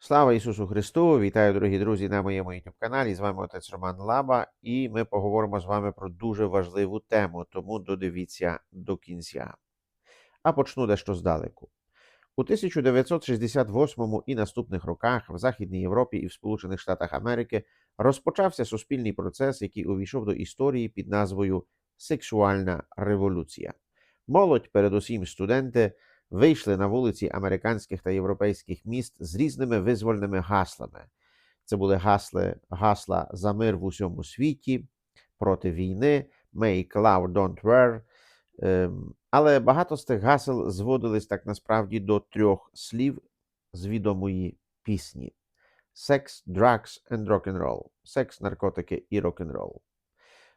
Слава Ісусу Христу! Вітаю, дорогі друзі, на моєму youtube каналі. З вами отець Роман Лаба, і ми поговоримо з вами про дуже важливу тему, тому додивіться до кінця. А почну дещо здалеку. У 1968 і наступних роках в Західній Європі і в Сполучених Штатах Америки розпочався суспільний процес, який увійшов до історії під назвою Сексуальна революція. Молодь, передусім студенти, вийшли на вулиці американських та європейських міст з різними визвольними гаслами. Це були гасли, гасла за мир в усьому світі, проти війни, Make love, don't wear. Ем, Але багато з тих гасел зводились так насправді до трьох слів з відомої пісні: Sex, drugs and rock'n'roll. Секс, наркотики і рок-н-рол.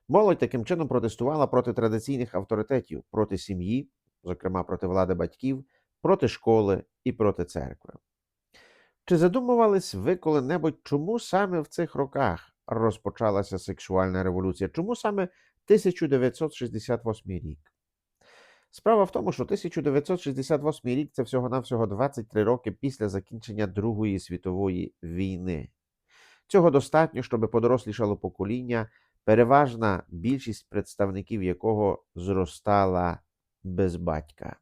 Молодь таким чином протестувала проти традиційних авторитетів, проти сім'ї, зокрема проти влади батьків, проти школи і проти церкви. Чи задумувались ви коли-небудь, чому саме в цих роках розпочалася сексуальна революція? Чому саме 1968 рік? Справа в тому, що 1968 рік це всього-навсього 23 роки після закінчення Другої світової війни. Цього достатньо, щоб подорослішало покоління, переважна більшість представників якого зростала без батька.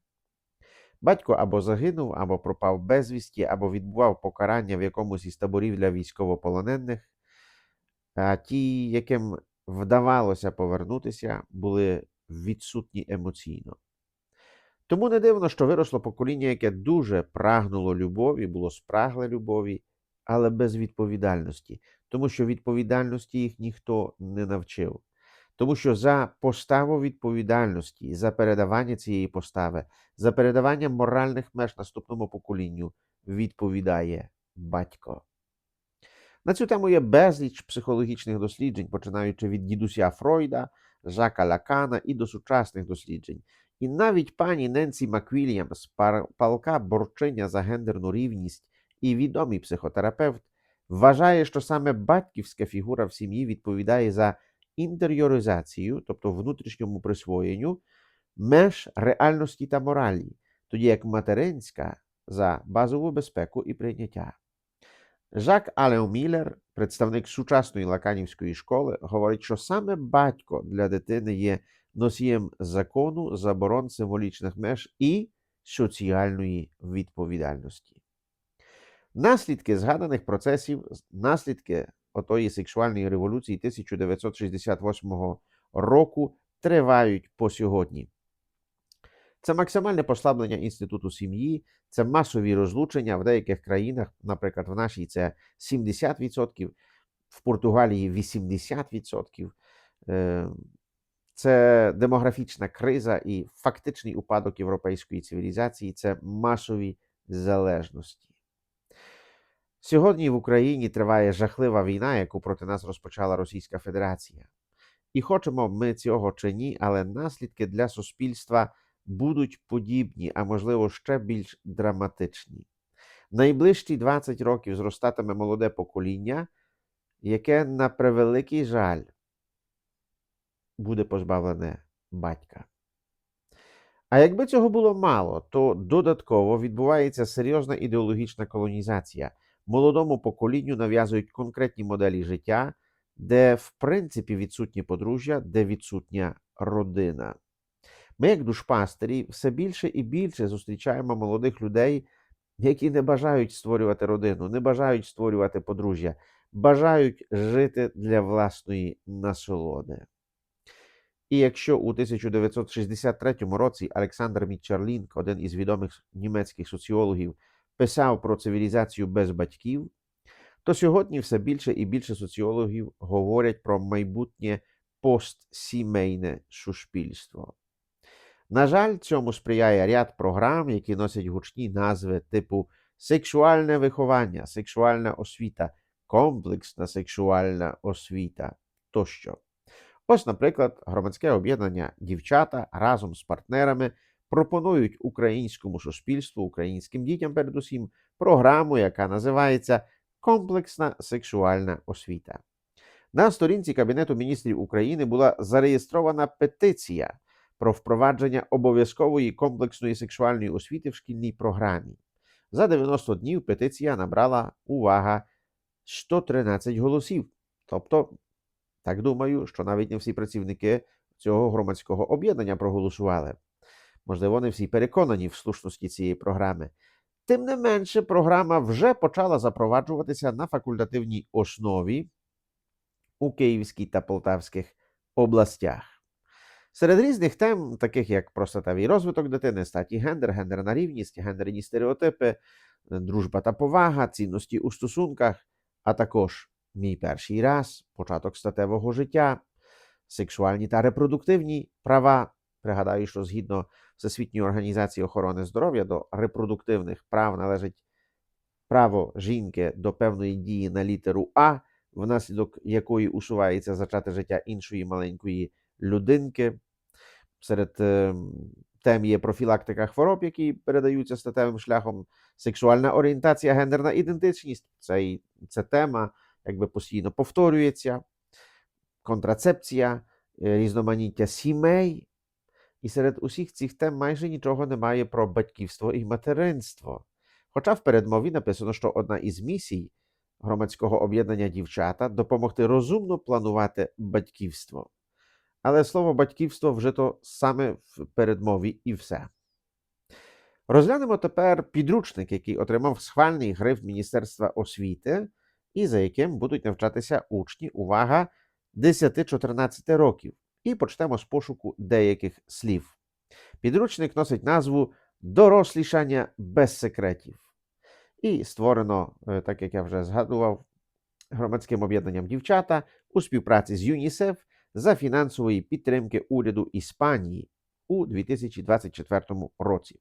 Батько або загинув, або пропав безвісті, або відбував покарання в якомусь із таборів для військовополонених, а ті, яким вдавалося повернутися, були відсутні емоційно. Тому не дивно, що виросло покоління, яке дуже прагнуло любові, було спрагле любові, але без відповідальності, тому що відповідальності їх ніхто не навчив. Тому що за поставу відповідальності, за передавання цієї постави, за передавання моральних меж наступному поколінню відповідає батько. На цю тему є безліч психологічних досліджень, починаючи від дідуся Фройда, Жака Лакана і до сучасних досліджень. І навіть пані Ненсі Маквільямс, палка борчиня за гендерну рівність і відомий психотерапевт, вважає, що саме батьківська фігура в сім'ї відповідає за інтеріоризацію, тобто внутрішньому присвоєнню меж реальності та моралі, тоді як материнська за базову безпеку і прийняття. Жак Алео Міллер, представник сучасної лаканівської школи, говорить, що саме батько для дитини є носієм закону, заборон символічних меж і соціальної відповідальності. Наслідки згаданих процесів, наслідки отої сексуальної революції 1968 року тривають по сьогодні. Це максимальне послаблення інституту сім'ї, це масові розлучення в деяких країнах, наприклад, в нашій це 70%, в Португалії 80%. Е, Це демографічна криза і фактичний упадок європейської цивілізації, це масові залежності. Сьогодні в Україні триває жахлива війна, яку проти нас розпочала Російська Федерація. І хочемо ми цього чи ні, але наслідки для суспільства будуть подібні, а можливо ще більш драматичні. Найближчі 20 років зростатиме молоде покоління, яке, на превеликий жаль, буде позбавлене батька. А якби цього було мало, то додатково відбувається серйозна ідеологічна колонізація. Молодому поколінню нав'язують конкретні моделі життя, де в принципі відсутнє подружжя, де відсутня родина. Ми, як душпастері, все більше і більше зустрічаємо молодих людей, які не бажають створювати родину, не бажають створювати подружжя, бажають жити для власної насолоди. І якщо у 1963 році Олександр Мітчерлінк, один із відомих німецьких соціологів, писав про цивілізацію без батьків, то сьогодні все більше і більше соціологів говорять про майбутнє постсімейне суспільство. На жаль, цьому сприяє ряд програм, які носять гучні назви типу сексуальне виховання, сексуальна освіта, комплексна сексуальна освіта тощо. Ось, наприклад, громадське об'єднання дівчата разом з партнерами пропонують українському суспільству, українським дітям, передусім, програму, яка називається Комплексна сексуальна освіта. На сторінці Кабінету міністрів України була зареєстрована петиція про впровадження обов'язкової комплексної сексуальної освіти в шкільній програмі. За 90 днів петиція набрала увага 113 голосів. Тобто, так думаю, що навіть не всі працівники цього громадського об'єднання проголосували. Можливо, не всі переконані в слушності цієї програми. Тим не менше, програма вже почала запроваджуватися на факультативній основі у Київській та Полтавських областях. Серед різних тем, таких як простатовий розвиток дитини, статі гендер, гендерна рівність, гендерні стереотипи, дружба та повага, цінності у стосунках, а також мій перший раз, початок статевого життя, сексуальні та репродуктивні права. Пригадаю, що згідно Всесвітньої організації охорони здоров'я до репродуктивних прав належить право жінки до певної дії на літеру А, внаслідок якої усувається зачате життя іншої маленької людинки. Серед е, тем є профілактика хвороб, які передаються статевим шляхом, сексуальна орієнтація, гендерна ідентичність. Це, це тема, якби постійно повторюється, контрацепція, е, різноманіття сімей. І серед усіх цих тем майже нічого немає про батьківство і материнство. Хоча в передмові написано, що одна із місій громадського об'єднання дівчата допомогти розумно планувати батьківство. Але слово батьківство вжито саме в передмові і все. Розглянемо тепер підручник, який отримав схвальний гриф Міністерства освіти, і за яким будуть навчатися учні, увага, 10-14 років. І почнемо з пошуку деяких слів. Підручник носить назву Дорослішання без секретів. І створено, е, так як я вже згадував, громадським об'єднанням дівчата у співпраці з ЮНІСЕФ за фінансової підтримки уряду Іспанії у 2024 році.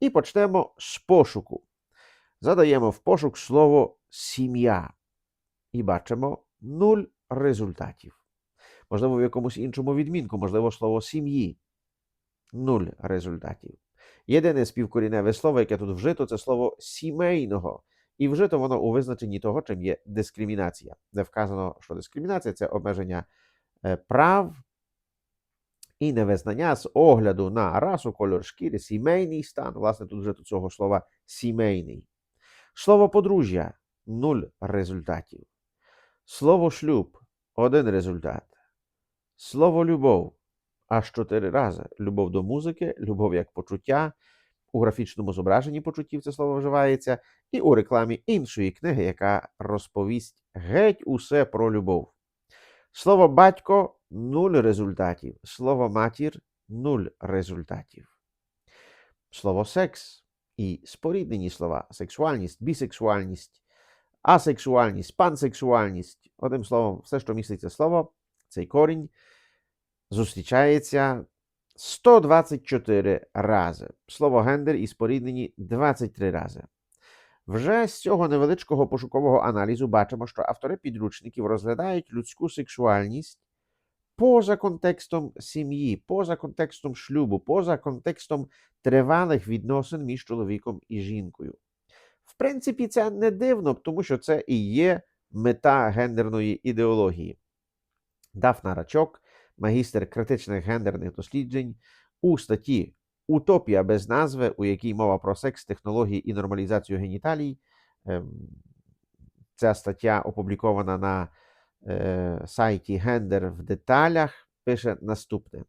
І почнемо з пошуку. Задаємо в пошук слово сім'я і бачимо нуль результатів. Можливо, в якомусь іншому відмінку, можливо, слово сім'ї. Нуль результатів. Єдине співкоріневе слово, яке тут вжито, це слово сімейного. І вжито воно у визначенні того, чим є дискримінація. Де вказано, що дискримінація це обмеження е, прав і невизнання з огляду на расу, кольор шкіри, сімейний стан. Власне, тут вжито цього слова сімейний. Слово подружжя нуль результатів. Слово шлюб один результат. Слово любов аж чотири рази. Любов до музики, любов як почуття. У графічному зображенні почуттів це слово вживається, і у рекламі іншої книги, яка розповість геть усе про любов. Слово батько нуль результатів. Слово матір нуль результатів. Слово секс і споріднені слова сексуальність, бісексуальність, асексуальність, пансексуальність. Одним словом, все, що міститься слово, цей корінь зустрічається 124 рази. Слово гендер і споріднені 23 рази. Вже з цього невеличкого пошукового аналізу бачимо, що автори підручників розглядають людську сексуальність поза контекстом сім'ї, поза контекстом шлюбу, поза контекстом тривалих відносин між чоловіком і жінкою. В принципі, це не дивно, тому що це і є мета гендерної ідеології. Дафна Рачок, магістр критичних гендерних досліджень, у статті Утопія без назви, у якій мова про секс, технології і нормалізацію геніталій. Ем, Ця стаття опублікована на е, сайті Гендер в деталях, пише наступне.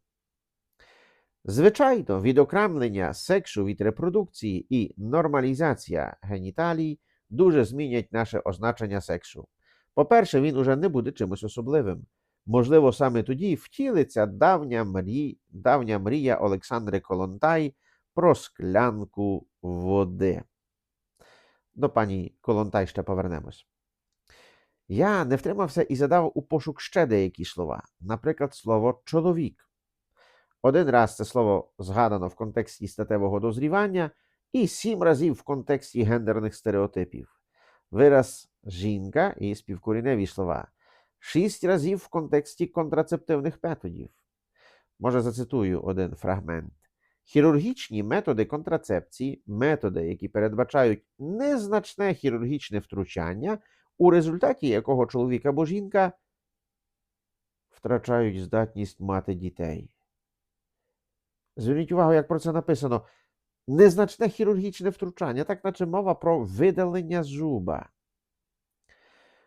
Звичайно, відокремлення сексу від репродукції і нормалізація геніталій дуже змінять наше означення сексу. По-перше, він уже не буде чимось особливим. Можливо, саме тоді втілиться давня, мрій, давня мрія Олександри Колонтай про склянку води. До пані Колонтай ще повернемось. Я не втримався і задав у пошук ще деякі слова, наприклад, слово чоловік. Один раз це слово згадано в контексті статевого дозрівання і сім разів в контексті гендерних стереотипів. Вираз жінка і співкоріневі слова шість разів в контексті контрацептивних методів. Може, зацитую один фрагмент. Хірургічні методи контрацепції, методи, які передбачають незначне хірургічне втручання, у результаті якого чоловік або жінка втрачають здатність мати дітей. Зверніть увагу, як про це написано. незначне хірургічне втручання, так наче мова про видалення зуба.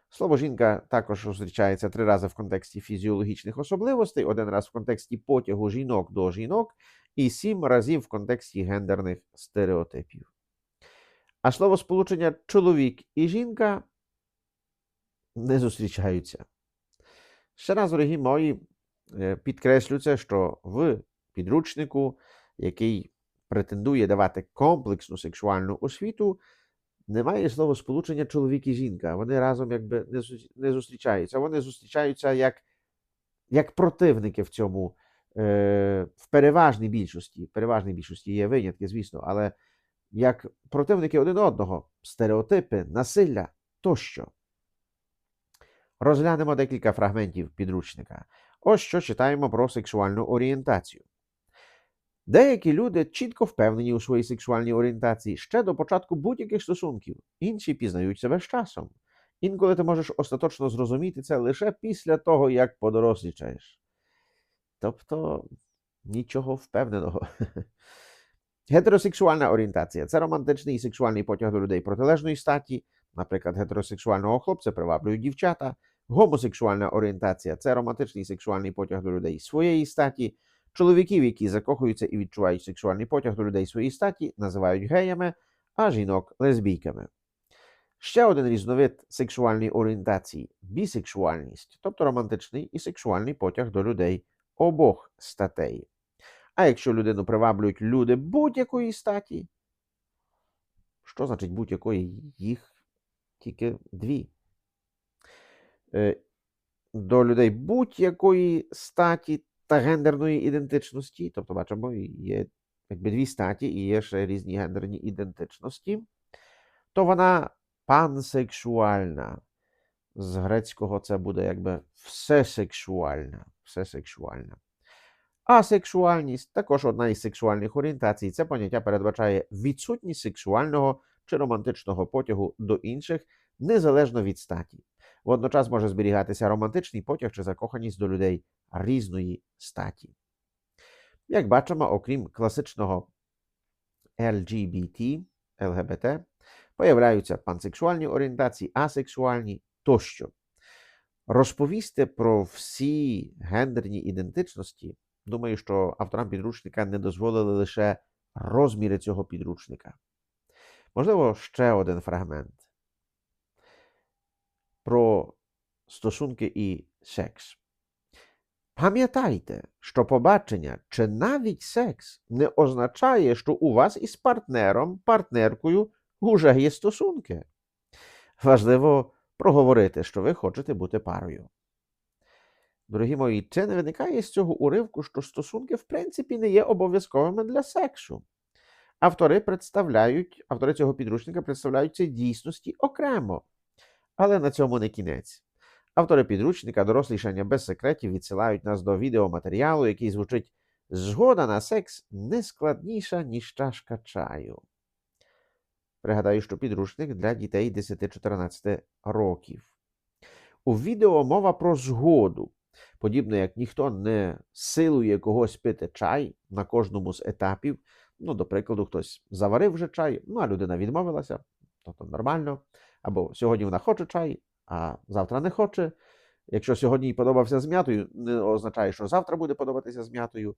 Слово жінка також зустрічається три рази в контексті фізіологічних особливостей, один раз в контексті потягу жінок до жінок і сім разів в контексті гендерних стереотипів. А слово сполучення чоловік і жінка не зустрічаються. Ще раз, дорогі мої, е, підкреслю це, що в підручнику, який претендує давати комплексну сексуальну освіту, немає слова сполучення чоловік і жінка. Вони разом якби не, зустрічаються. Вони зустрічаються як, як противники в цьому, е, в переважній більшості. В переважній більшості є винятки, звісно, але як противники один одного, стереотипи, насилля тощо. Розглянемо декілька фрагментів підручника. Ось що читаємо про сексуальну орієнтацію. Деякі люди чітко впевнені у своїй сексуальній орієнтації ще до початку будь-яких стосунків, інші пізнають себе з часом. Інколи ти можеш остаточно зрозуміти це лише після того, як подорослічаєш. Тобто нічого впевненого. Гетеросексуальна орієнтація це романтичний і сексуальний потяг до людей протилежної статі. Наприклад, гетеросексуального хлопця приваблюють дівчата. Гомосексуальна орієнтація це романтичний і сексуальний потяг до людей своєї статі. Чоловіків, які закохуються і відчувають сексуальний потяг до людей своєї статі, називають геями, а жінок лесбійками. Ще один різновид сексуальної орієнтації бісексуальність, тобто романтичний і сексуальний потяг до людей обох статей. А якщо людину приваблюють люди будь-якої статі, що значить будь-якої? Їх тільки дві. Е, До людей будь-якої статі та гендерної ідентичності, тобто бачимо, є якби дві статі і є ще різні гендерні ідентичності, то вона пансексуальна. З грецького це буде якби всесексуальна. всесексуальна. Асексуальність також одна із сексуальних орієнтацій. Це поняття передбачає відсутність сексуального чи романтичного потягу до інших незалежно від статі. Водночас може зберігатися романтичний потяг чи закоханість до людей різної статі. Як бачимо, окрім класичного LGBT, ЛГБТ, появляються пансексуальні орієнтації, асексуальні тощо. Розповісти про всі гендерні ідентичності, думаю, що авторам підручника не дозволили лише розміри цього підручника. Можливо, ще один фрагмент про стосунки і секс. Пам'ятайте, що побачення чи навіть секс не означає, що у вас із партнером, партнеркою уже є стосунки. Важливо проговорити, що ви хочете бути парою. Дорогі мої, чи не виникає з цього уривку, що стосунки, в принципі, не є обов'язковими для сексу. Автори представляють, автори цього підручника представляють ці дійсності окремо. Але на цьому не кінець. Автори підручника дорослішання без секретів відсилають нас до відеоматеріалу, який звучить Згода на секс не складніша, ніж чашка чаю. Пригадаю, що підручник для дітей 10-14 років. У відео мова про згоду, подібно як ніхто не силує когось пити чай на кожному з етапів. Ну, до прикладу, хтось заварив вже чай, ну а людина відмовилася, тобто нормально. Або сьогодні вона хоче чай, а завтра не хоче. Якщо сьогодні їй подобався з м'ятою, не означає, що завтра буде подобатися з м'ятою.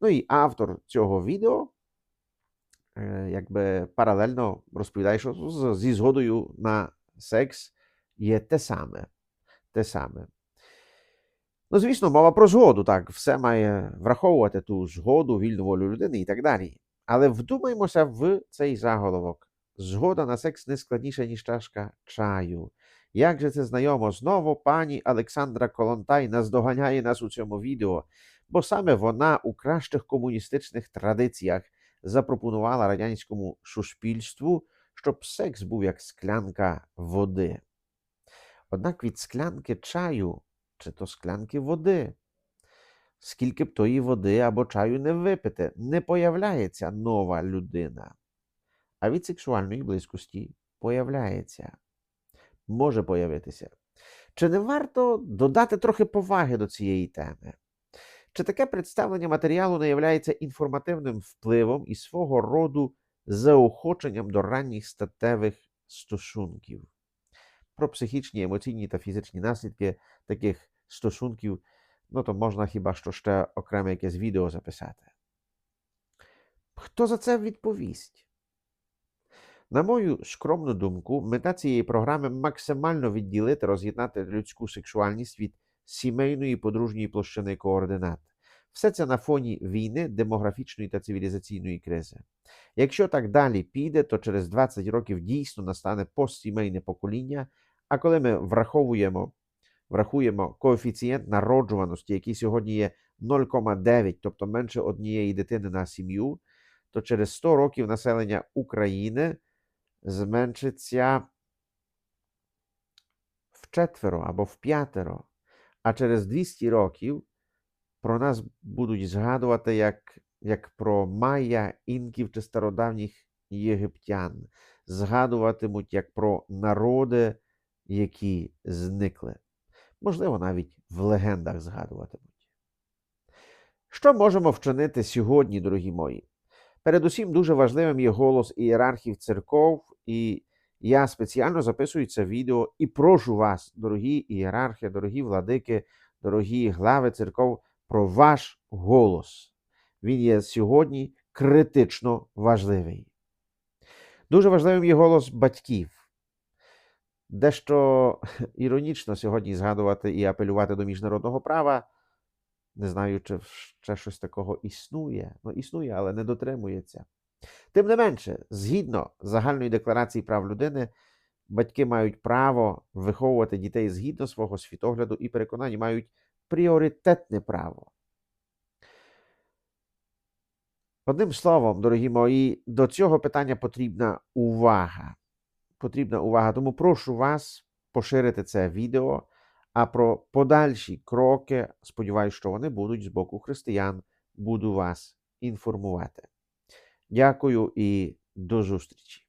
Ну і автор цього відео е, якби паралельно розповідає, що зі згодою на секс є те саме. Те саме. Ну, звісно, мова про згоду, так, все має враховувати ту згоду, вільну волю людини і так далі. Але вдумаймося в цей заголовок. Згода на секс не складніша, ніж чашка чаю. Як же це знайомо, знову пані Олександра Колонтай наздоганяє нас у цьому відео, бо саме вона у кращих комуністичних традиціях запропонувала радянському суспільству, щоб секс був як склянка води. Однак від склянки чаю чи то склянки води, скільки б тої води або чаю не випити, не появляється нова людина. А від сексуальної близькості появляється, може появитися. Чи не варто додати трохи поваги до цієї теми? Чи таке представлення матеріалу не являється інформативним впливом і свого роду заохоченням до ранніх статевих стосунків? Про психічні, емоційні та фізичні наслідки таких стосунків, ну то можна хіба що ще окреме якесь відео записати. Хто за це відповість? На мою скромну думку, мета цієї програми максимально відділити, роз'єднати людську сексуальність від сімейної подружньої площини координат. Все це на фоні війни, демографічної та цивілізаційної кризи. Якщо так далі піде, то через 20 років дійсно настане постсімейне покоління, а коли ми враховуємо, врахуємо коефіцієнт народжуваності, який сьогодні є 0,9, тобто менше однієї дитини на сім'ю, то через 100 років населення України зменшиться вчетверо або вп'ятеро, а через 200 років про нас будуть згадувати як, як про майя, інків чи стародавніх єгиптян, згадуватимуть як про народи, які зникли. Можливо, навіть в легендах згадуватимуть. Що можемо вчинити сьогодні, дорогі мої? Передусім, дуже важливим є голос ієрархів церков, і я спеціально записую це відео і прошу вас, дорогі ієрархи, дорогі владики, дорогі глави церков, про ваш голос. Він є сьогодні критично важливий. Дуже важливим є голос батьків. Дещо іронічно сьогодні згадувати і апелювати до міжнародного права. Не знаю, чи ще щось такого існує. Ну, існує, але не дотримується. Тим не менше, згідно загальної декларації прав людини, батьки мають право виховувати дітей згідно свого світогляду і переконання мають пріоритетне право. Одним словом, дорогі мої, до цього питання потрібна увага. Потрібна увага. Тому прошу вас поширити це відео. А про подальші кроки, сподіваюся, що вони будуть з боку християн, буду вас інформувати. Дякую і до зустрічі.